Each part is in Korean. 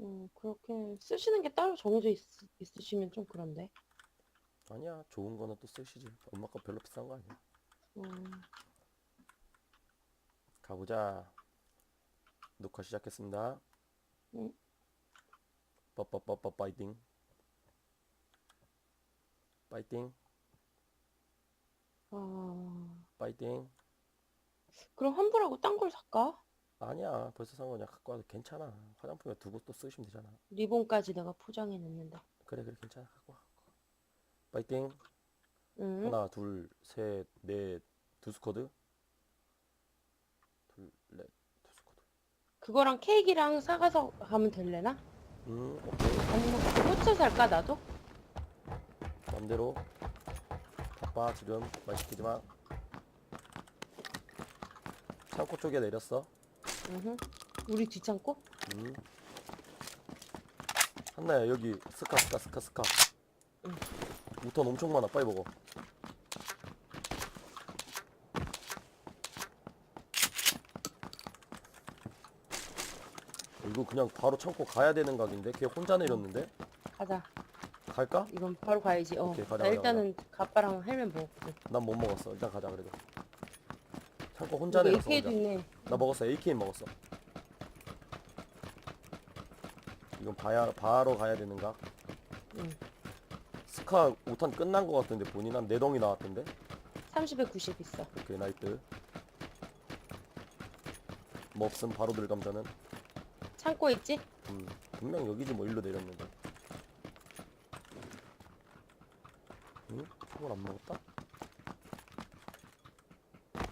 음, 그렇게 쓰시는 게 따로 정해져 있, 있으시면 좀 그런데. 아니야 좋은 거는 또 쓰시지. 엄마 거 별로 비싼 거 아니야. 음, 가보자. 녹화 시작했습니다. 응. 빠빠빠빠 파이팅. 파이팅. 아, 파이팅. 그럼 환불하고 딴 걸 살까? 아니야. 벌써 산 거냐. 갖고 와도 괜찮아. 화장품에 두고 또 쓰시면 되잖아. 리본까지 내가 포장해 놨는데. 그래 그래. 괜찮아. 갖고 와. 파이팅. 응. 하나 둘셋넷. 두 스쿼드. 둘넷. 두 스쿼드. 그거랑 케이크랑 사가서 가면 될래나? 음 오케이. 아니면 꽃을 살까 나도? 맘대로. 바빠 지금. 말 시키지 마. 창고 쪽에 내렸어 응. 우리 뒤창고? 음. 한나야 여기 스카 스카 스카 스카 응. 우턴 엄청 많아 빨리 먹어 이거 그냥 바로 창고 가야 되는 각인데 걔 혼자 내렸는데 가자. 갈까? 이건 바로 가야지. 어. 오케이, 가자, 나 가자, 일단은 가빠랑 헬멧 먹었거든. 난못 먹었어 일단 가자 그래도 창고 혼자 여기 내렸어 AK도 혼자 있네. 나 먹었어 AKM 먹었어 이건 봐야 바로 가야 되는가? 응. 스카 5탄 끝난 거 같은데 본인 한 4덩이 나왔던데 30에 90 있어. 오케이 나이트 뭐 없음 바로 들감 저는 창고 있지? 음, 분명 여기지 뭐 일로 내렸는데 응? 총을 안 먹었다?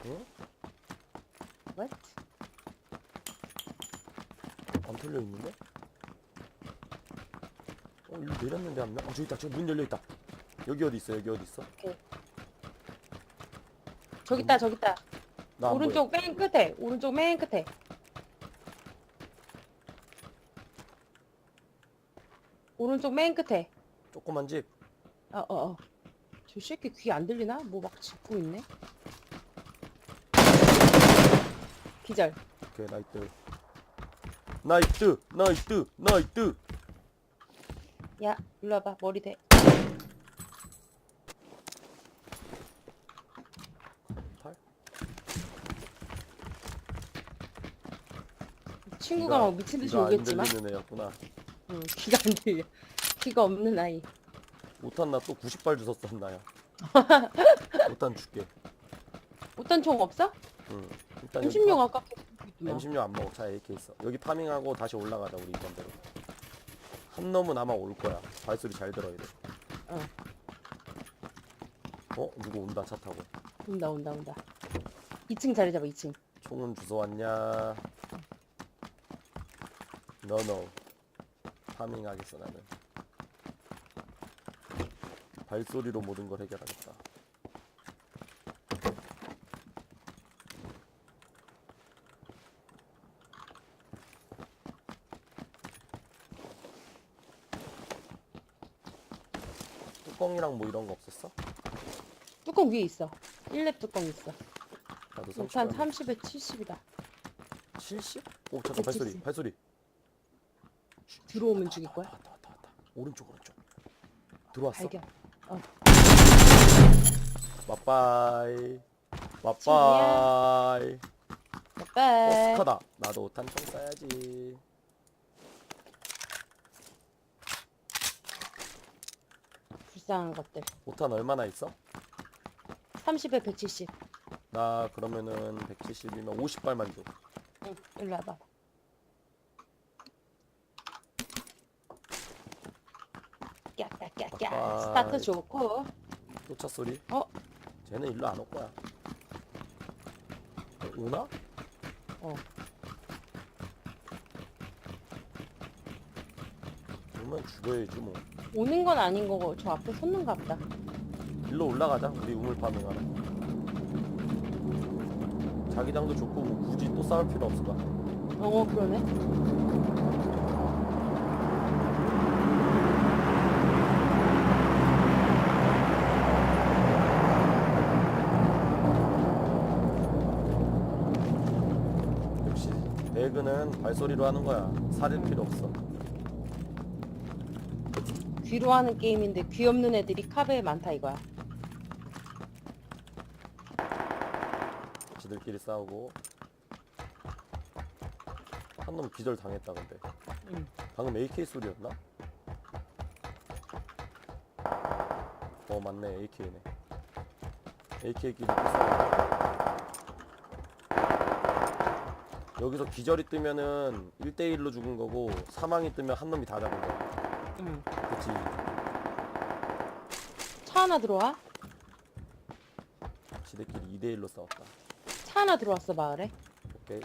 응? What? 안 털려 있는데? 어 일로 내렸는데 한 명? 아 저기 있다 저기 문 열려 있다 여기 어디 있어 여기 어디 있어? 저기 있다, 저기 있다. 나 안 보여 오른쪽 맨 끝에. 오른쪽 맨 끝에. 오른쪽 맨 끝에. 조그만 집 어, 어, 어. 저 새끼 귀 안 들리나? 뭐 막 짚고 있네. 기절. 오케이 나이트 나이트 나이트 나이트 야, 일로 와봐. 머리 대. 팔? 친구가 막 미친 듯이 안 오겠지만. 들리는 애였구나 응, 귀가 안 들려. 귀가 없는 아이. 못한 나또 90발 주웠어 한나야 못한 줄게 어떤 총 없어? 응 일단 여기 M16 파- 아깝게 있구만. M16 안 먹어 차 AK 있어 여기 파밍하고 다시 올라가자 우리 이번 대로 한 놈은 아마 올 거야 발소리 잘 들어야 돼 어. 어? 누구 온다 차 타고 온다, 온다, 온다. 2층 자리 잡아, 2층. 총은 주워 왔냐 너너 파밍하겠어 나는 발소리로 모든 걸 해결하겠다 뚜껑이랑 뭐 이런 거 없었어? 뚜껑 위에 있어. 1렙 뚜껑 있어. 나도 6탄 30발 30에 70이다. 70? 오 잠깐 발소리 170. 발소리 들어오면 죽일 거야. 왔다 왔다 왔다 오른쪽 오른쪽 들어왔어 발견. 어. 맞바이 맞바이 어 빠이. 스카다 나도 탄총 쏴야지 불쌍한 것들. 5탄 얼마나 있어? 30에 170. 나 그러면은 170이면 50발만 줘 응, 일로 와봐. 깨깨깨깨. 빠빠이. 스타트 좋고. 또차 소리 어? 쟤는 일로 안 올 거야 어, 오나? 어. 오면 죽어야지 뭐 오는 건 아닌 거고 저 앞에 섰는가 보다. 일로 올라가자 우리 우물 파밍하러 자기장도 좋고 뭐 굳이 또 싸울 필요 없을 거야 어, 그러네. 역시 배그는 발소리로 하는 거야 살일 필요 없어 귀로 하는 게임인데 귀 없는 애들이 카베에 많다 이거야. 지들끼리 싸우고 한 놈 기절 당했다 근데 응. 방금 AK 소리였나? 어 맞네 AK네 AK끼리 또 싸우고 여기서 기절이 뜨면은 1대1로 죽은 거고 사망이 뜨면 한 놈이 다 잡은 거야 응. 그치 차 하나 들어와. 지들끼리 2대1로 싸웠다 차 하나 들어왔어 마을에. 오케이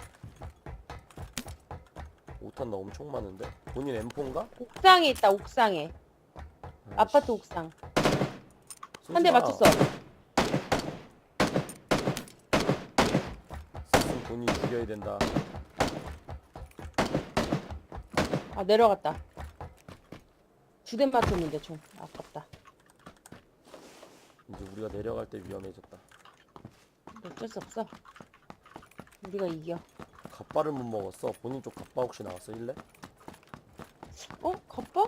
5탄 나 엄청 많은데? 본인 M4인가? 옥상에 있다 옥상에. 아파트 옥상. 한 대 맞췄어. 본인 죽여야 된다. 아 내려갔다. 두대 맞췄는데 총. 아깝다. 이제 우리가 내려갈 때 위험해졌다. 어쩔 수 없어. 우리가 이겨. 갑바를 못 먹었어. 본인 쪽 갑바 혹시 나왔어? 일래? 어? 겉바?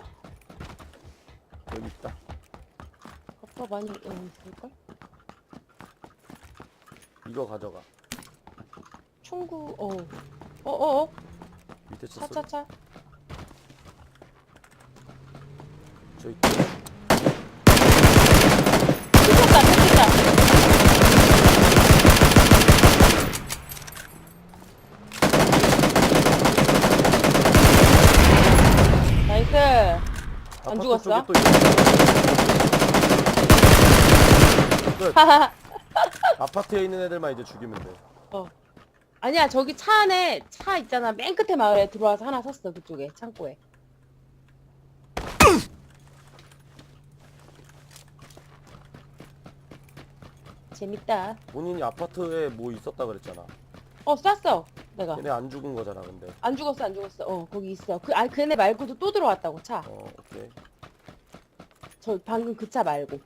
여기 있다. 겉바 많이 어, 있을걸? 이거 가져가. 총구 어. 어어어? 밑에 쳤어. 차차차. 저 있. 뜯었다 뜯었다. 나이스. 아파트 죽었어? 쪽에 또 있어. 끝. 하하하. 아파트에 있는 애들만 이제 죽이면 돼. 어. 아니야 저기 차 안에 차 있잖아 맨 끝에 마을에 들어와서 하나 샀어 그쪽에 창고에 재밌다 본인이 아파트에 뭐 있었다 그랬잖아. 어 쐈어 내가 걔네 안 죽은 거잖아, 근데. 안 죽었어 안 죽었어 어 거기 있어 그 아니 그네 말고도 또 들어왔다고 차 어, 오케이. 저 방금 그 차 말고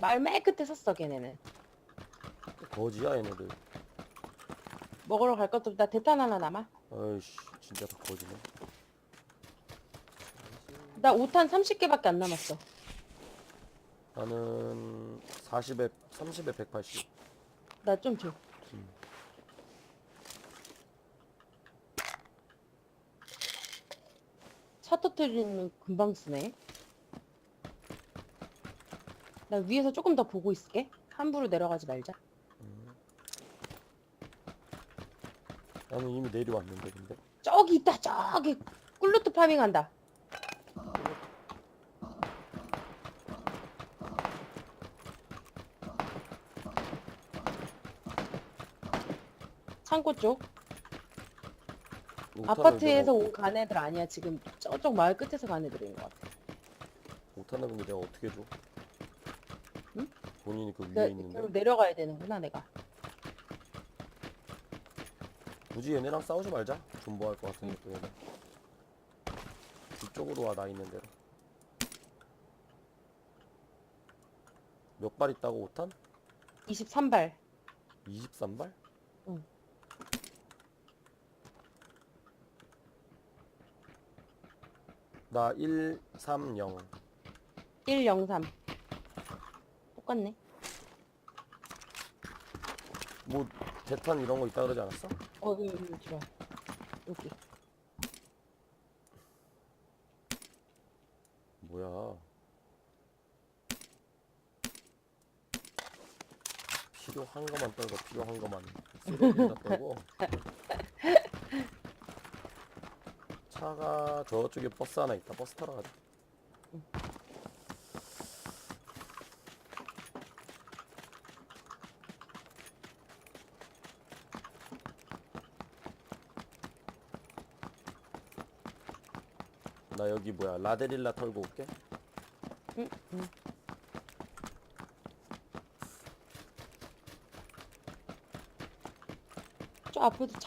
말 맨 끝에 섰어 걔네는 거지야, 얘네들. 먹으러 갈 것도 없다 대탄 하나 남아 아이씨, 진짜 다 거지네. 나 5탄 30개밖에 안 남았어 나는 40에 30에 180. 나 좀 줘. 음. 차 터트리는 금방 쓰네. 나 위에서 조금 더 보고 있을게. 함부로 내려가지 말자. 나는 이미 내려왔는데, 근데. 저기 있다, 저기. 꿀루트 파밍한다. 창고 쪽. 아파트에서 내가 온 간 애들 아니야. 지금 저쪽 마을 끝에서 간 애들인 것 같아. 못하는 근데 내가 어떻게 줘? 응? 본인이 그 위에 내, 있는데 그럼 내려가야 되는구나, 내가. 굳이 얘네랑 싸우지 말자 존버할 것 같으니까 또 얘네 이쪽으로 와 나 있는 대로 몇 발 있다고 5탄? 23발. 23발? 응. 나 130. 103. 똑같네. 뭐 대탄 이런 거 있다 그러지 않았어? 어, 여기, 여기 들어. 여기. 뭐야? 필요한 거만 떨고 필요한 거만 쓰레기나 떨고 차가 저쪽에 버스 하나 있다. 버스 타러 가자. 나 여기 뭐야? 라데릴라 털고 올게. 응, 응. 저 앞에도